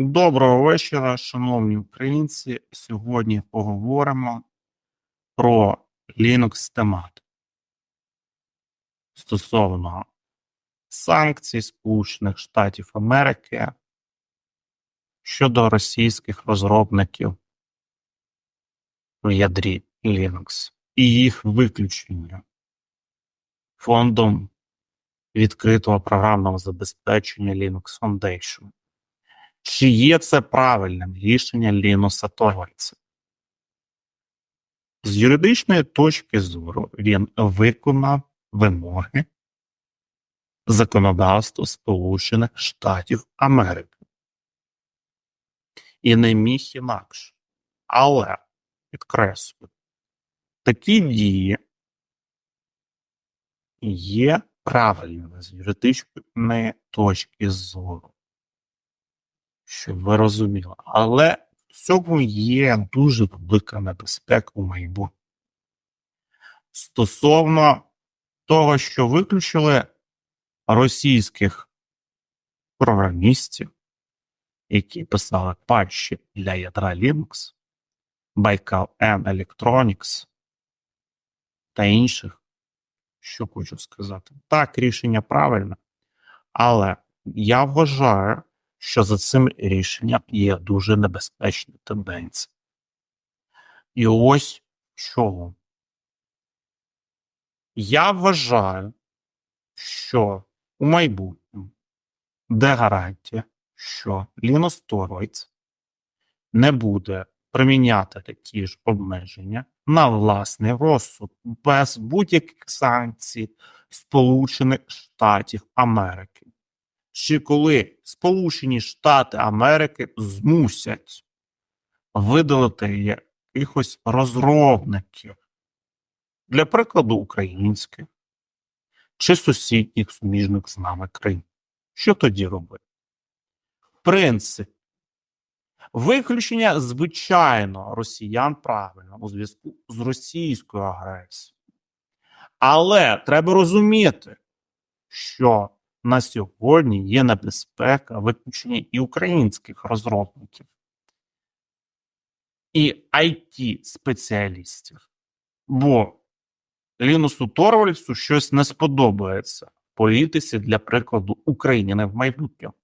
Доброго вечора, шановні українці. Сьогодні поговоримо про Linux темат стосовно санкцій Сполучених Штатів Америки щодо російських розробників в ядрі Linux і їх виключення фондом відкритого програмного забезпечення Linux Foundation. Чи є це правильним рішення Лінуса Торвальдса? З юридичної точки зору він виконав вимоги законодавства Сполучених Штатів Америки і не міг інакше. Але, підкреслюю, такі дії є правильними з юридичної точки зору щоб ви розуміли. Але в цьому є дуже велика небезпека у майбутньому. Стосовно того, що виключили російських програмістів, які писали патчі для ядра Linux, Baikal M Electronics та інших, що хочу сказати. Так, рішення правильне, але я вважаю, що за цим рішенням є дуже небезпечна тенденція. І ось чому. Я вважаю, що у майбутньому де гарантія, що Linus Torvalds не буде приміняти такі ж обмеження на власний розсуд без будь-яких санкцій Сполучених Штатів Америки чи коли Сполучені Штати Америки змусять видалити якихось розробників, для прикладу, українських чи сусідніх суміжних з нами країн. Що тоді робити? В принципі, виключення, звичайно, росіян правильно у зв'язку з російською агресією. Але треба розуміти, що на сьогодні є небезпека виключення і українських розробників, і it спеціалістів. Бо Лінусу Торвальсу щось не сподобається в політиці, для прикладу, України в майбутньому.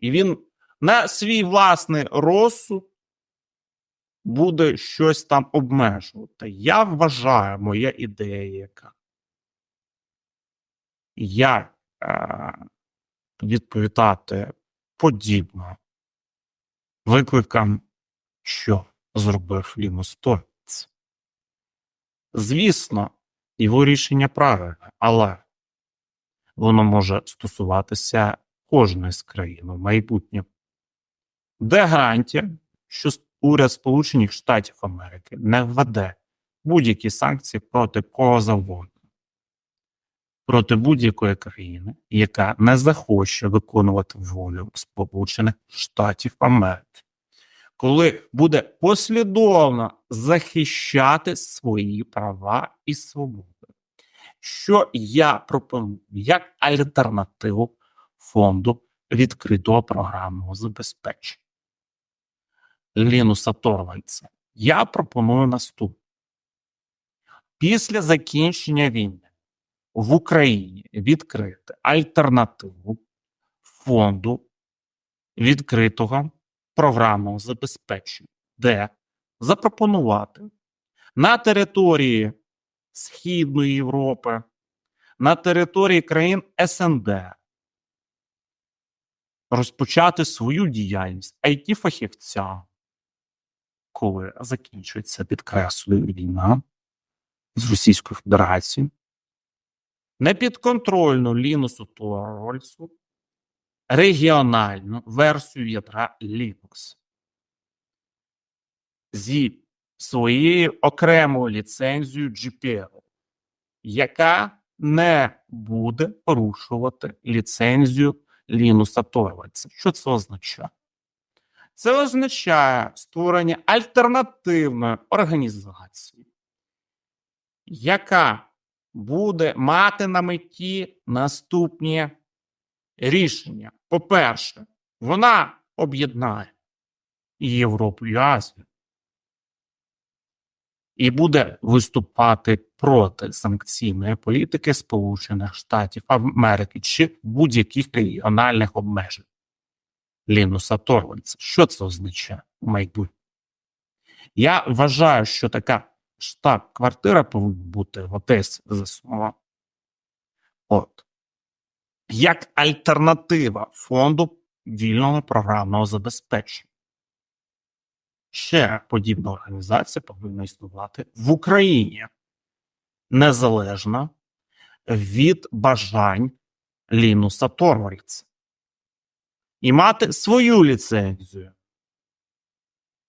І він на свій власний розсуд буде щось там обмежувати. Я вважаю, моя ідея яка. Я відповідати подібно викликам, що зробив Торвіц. Звісно, його рішення правильне, але воно може стосуватися кожної з країн у майбутньому. Де гарантія, що уряд Сполучених Штатів Америки не введе будь-які санкції проти кого завгодно проти будь-якої країни, яка не захоче виконувати волю Сполучених Штатів Америки, коли буде послідовно захищати свої права і свободи. Що я пропоную як альтернативу фонду відкритого програмного забезпечення Лінуса Торвальдса. Я пропоную наступне. Після закінчення війни в Україні відкрити альтернативу фонду відкритого програмного забезпечення, де запропонувати на території Східної Європи, на території країн СНД розпочати свою діяльність it фахівця коли закінчується підкреслюю війна з Російською Федерацією, непідконтрольну Лінусу Торвальсу регіональну версію ядра Linux зі своєю окремою ліцензією GPL, яка не буде порушувати ліцензію Лінуса Торвальса. Що це означає? Це означає створення альтернативної організації, яка буде мати на меті наступні рішення. По-перше, вона об'єднає Європу і Азію. І буде виступати проти санкційної політики Сполучених Штатів Америки чи будь-яких регіональних обмежень Лінуса Торвальдса. Що це означає в майбутньому? Я вважаю, що така штаб-квартира повинна бути в Одесі заснова. От. Як альтернатива фонду вільного програмного забезпечення. Ще подібна організація повинна існувати в Україні незалежно від бажань Лінуса Торвальдса. І мати свою ліцензію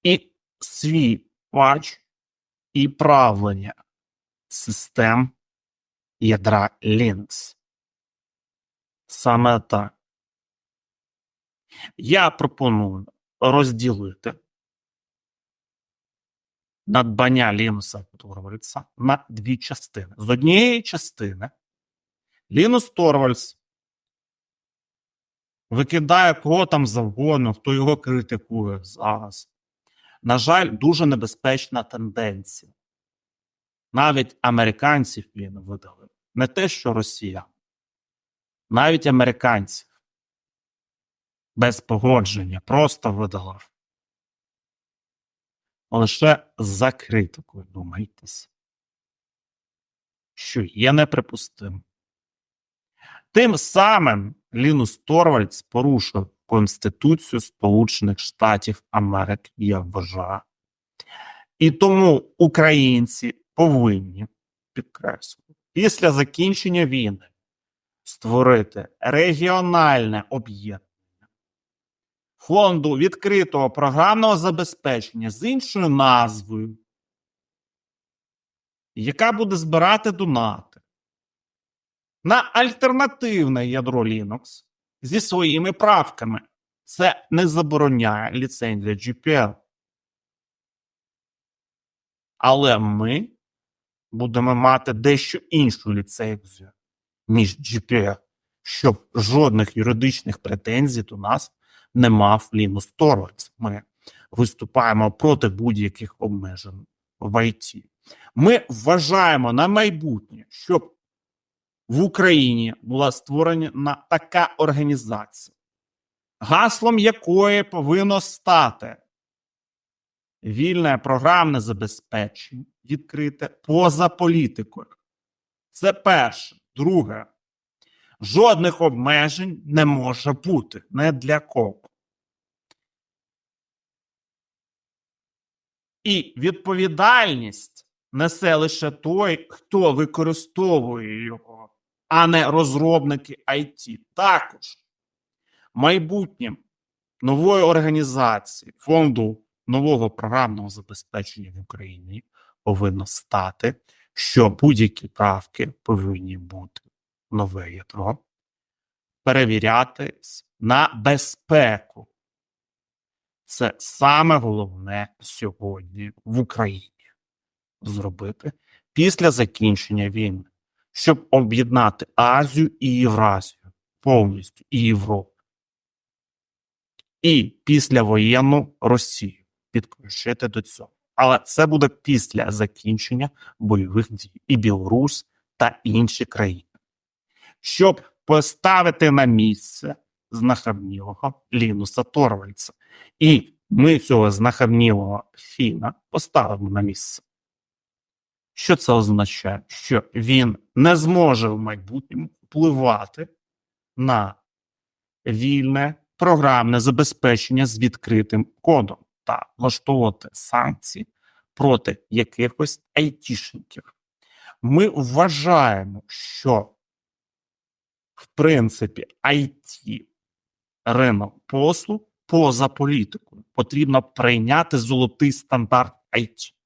і свій патч і правлення систем ядра Linux. Саме так. Я пропоную розділити надбання Лінуса Торвальдса на дві частини. З однієї частини Лінус Торвальдс викидає кого там завгодно, хто його критикує зараз. На жаль, дуже небезпечна тенденція. Навіть американців він видалив. Не те, що Росія, навіть американців без погодження просто видалив. Лише за критикою думайтесь, що є неприпустим. Тим самим Лінус Торвальдс порушив Конституцію Сполучених Штатів Америки, я вважаю. І тому українці повинні підкреслити, після закінчення війни створити регіональне об'єднання фонду відкритого програмного забезпечення з іншою назвою, яка буде збирати донати на альтернативне ядро Linux зі своїми правками. Це не забороняє ліцензія GPL. Але ми будемо мати дещо іншу ліцензію, ніж GPL, щоб жодних юридичних претензій до нас не мав Лінус Торвальдс. Ми виступаємо проти будь-яких обмежень в ІТ. Ми вважаємо на майбутнє, щоб в Україні була створена така організація, гаслом якої повинно стати вільне програмне забезпечення, відкрите поза політикою. Це перше. Друге, жодних обмежень не може бути не для кого. І відповідальність несе лише той, хто використовує його, а не розробники IT. Також майбутнім нової організації фонду нового програмного забезпечення в Україні повинно стати, що будь-які правки повинні бути нове ядро, перевірятись на безпеку. Це саме головне сьогодні в Україні зробити після закінчення війни, щоб об'єднати Азію і Євразію повністю і Європу. І післявоєнну Росію підключити до цього. Але це буде після закінчення бойових дій і Білорусь та інші країни, щоб поставити на місце знахабнілого Лінуса Торвальдса. І ми цього знахабнілого Фіна поставимо на місце. Що це означає? Що він не зможе в майбутньому впливати на вільне програмне забезпечення з відкритим кодом та влаштовувати санкції проти якихось айтішників. Ми вважаємо, що в принципі IT ринок послуг поза політикою потрібно прийняти золотий стандарт IT.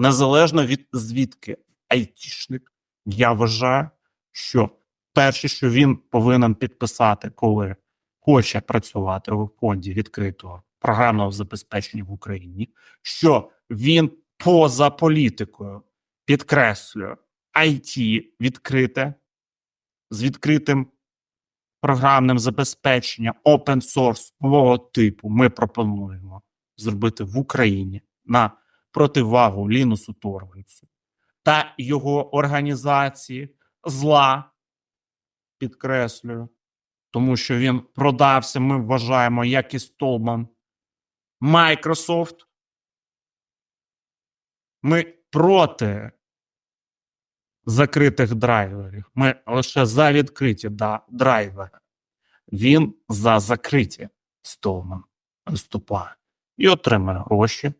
Незалежно від звідки. Айтішник, я вважаю, що перше, що він повинен підписати, коли хоче працювати у фонді відкритого програмного забезпечення в Україні, що він поза політикою підкреслює IT відкрите з відкритим програмним забезпеченням open source нового типу ми пропонуємо зробити в Україні на противагу Лінусу Торвальцю та його організації зла, підкреслюю, тому що він продався, ми вважаємо, як і Столман Microsoft. Ми проти закритих драйверів. Ми лише за відкриті да, драйвери. Він за закриті Столман виступає і отримає гроші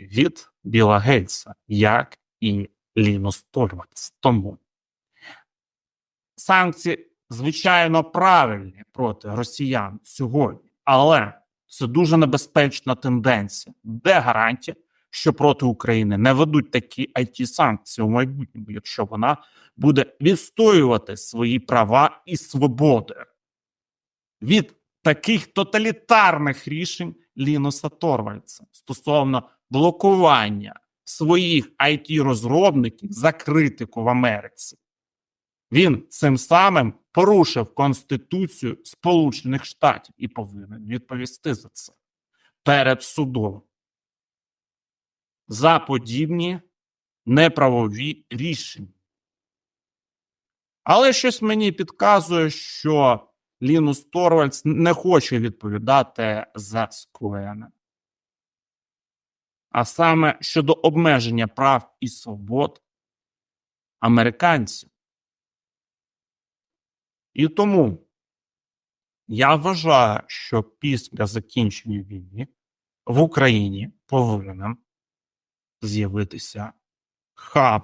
від Біла Гейтса, як і Лінус Торвальдс. Тому санкції, звичайно, правильні проти росіян сьогодні, але це дуже небезпечна тенденція. Де гарантія, що проти України не ведуть такі it санкції у майбутньому, якщо вона буде відстоювати свої права і свободи від таких тоталітарних рішень Лінуса Торвальдса стосовно блокування своїх it розробників за критику в Америці. Він цим самим порушив Конституцію Сполучених Штатів і повинен відповісти за це перед судом за подібні неправові рішення. Але щось мені підказує, що Лінус Торвальдс не хоче відповідати за скоєне. А саме щодо обмеження прав і свобод американців. І тому я вважаю, що після закінчення війни в Україні повинен з'явитися хаб,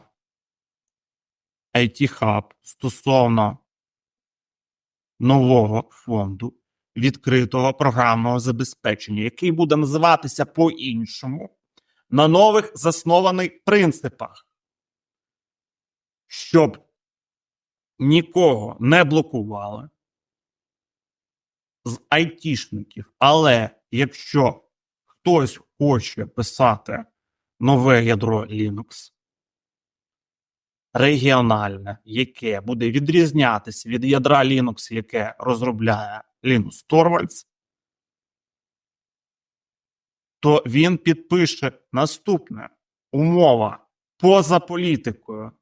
IT-хаб стосовно нового фонду відкритого програмного забезпечення, який буде називатися по-іншому на нових заснованих принципах, щоб нікого не блокували з айтішників. Але якщо хтось хоче писати нове ядро Linux, регіональне, яке буде відрізнятися від ядра Linux, яке розробляє Linus Torvalds, то він підпише наступне умова поза політикою.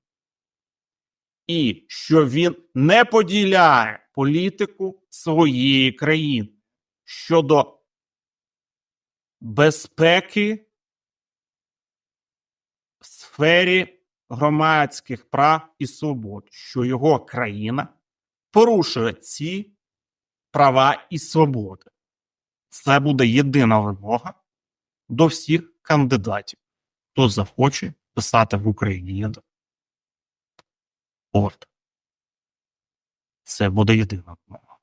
І що він не поділяє політику своєї країни щодо безпеки в сфері громадських прав і свобод, що його країна порушує ці права і свободи. Це буде єдина вимога до всіх кандидатів, хто захоче писати в Україні. От. Це буде єдина вимога.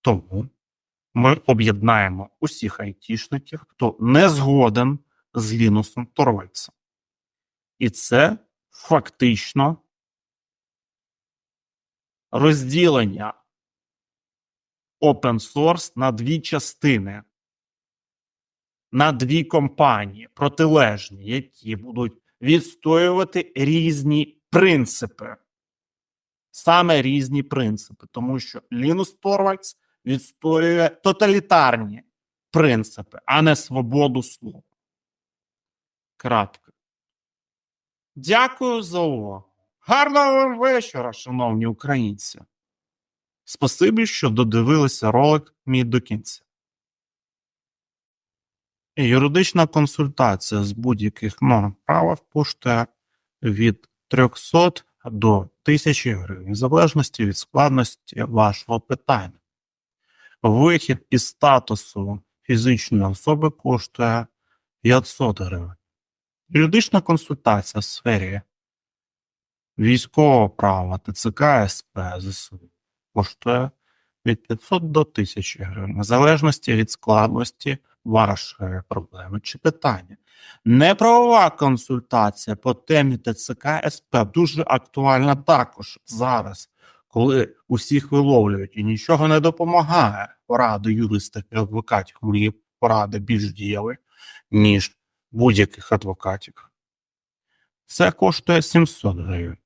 Тому ми об'єднаємо усіх айтішників, хто не згоден з Лінусом Торвальцем. І це фактично розділення open source на дві частини, на дві компанії протилежні, які будуть відстоювати різні принципи. Саме різні принципи, тому що Лінус Торвальдс відстоює тоталітарні принципи, а не свободу слова. Крапка. Дякую за увагу. Гарного вам вечора, шановні українці. Спасибі, що додивилися ролик мій до кінця. Юридична консультація з будь-яких норм права коштує від 300 до 1000 гривень, в залежності від складності вашого питання. Вихід із статусу фізичної особи коштує 500 гривень. Юридична консультація в сфері військового права ТЦК СП ЗСУ коштує від 500 до 1000 гривень, в залежності від складності вашої проблеми чи питання. Неправова консультація по темі ТЦК СП дуже актуальна також зараз, коли усіх виловлюють і нічого не допомагає поради юристів і адвокатів. Мої поради більш дієві, ніж будь-яких адвокатів. Це коштує 700 гривень.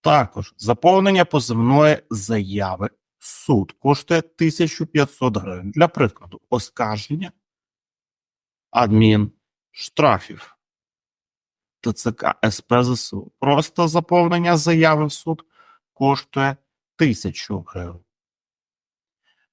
Також заповнення позивної заяви суд коштує 1500 гривень. Для прикладу, оскарження адмін штрафів ТЦК СП ЗСУ. Просто заповнення заяви в суд коштує 1000 гривень.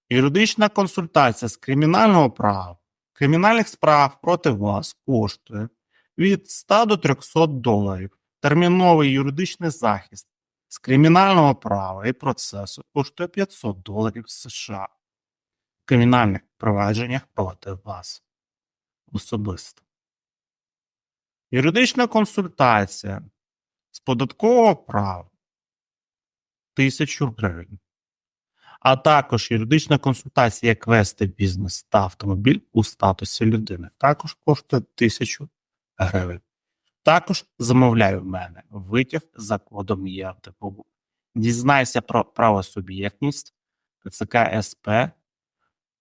Юридична консультація з кримінального права, кримінальних справ проти вас коштує від 100 до 300 доларів. Терміновий юридичний захист з кримінального права і процесу коштує 500 доларів США. В кримінальних провадженнях проти вас особисто. Юридична консультація з податкового права 1000 гривень. А також юридична консультація, як вести бізнес та автомобіль у статусі людини, також коштує 1000 гривень. Також замовляю в мене витяг за кодом ЄРТПУ. Дізнайся про правосуб'єктність ТЦК СП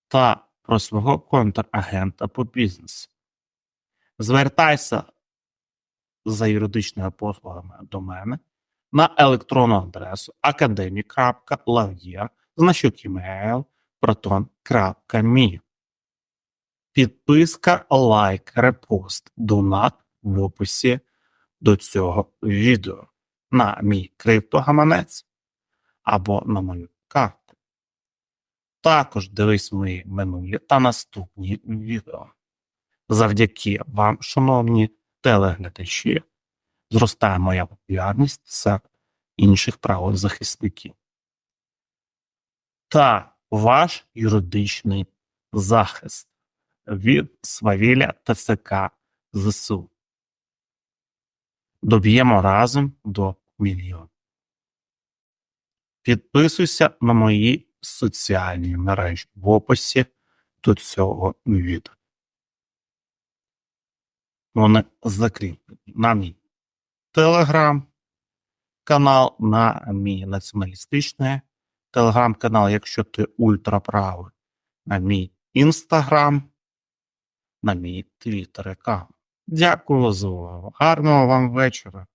та про свого контрагента по бізнесу. Звертайся за юридичними послугами до мене на електронну адресу academic.lavyer, значок email proton.me. Підписка, лайк, репост, донат в описі до цього відео на мій криптогаманець або на мою карту. Також дивись мої минулі та наступні відео. Завдяки вам, шановні телеглядачі, зростає моя популярність серед інших правозахисників. Та ваш юридичний захист від свавілля ТЦК ЗСУ. Доб'ємо разом до мільйона. Підписуйся на мої соціальні мережі в описі до цього відео. Вони закріплені на мій телеграм канал, на мій націоналістичний телеграм-канал, якщо ти ультраправий, на мій інстаграм, на мій твіттер аккаунт. Дякую за увагу. Гарного вам вечора.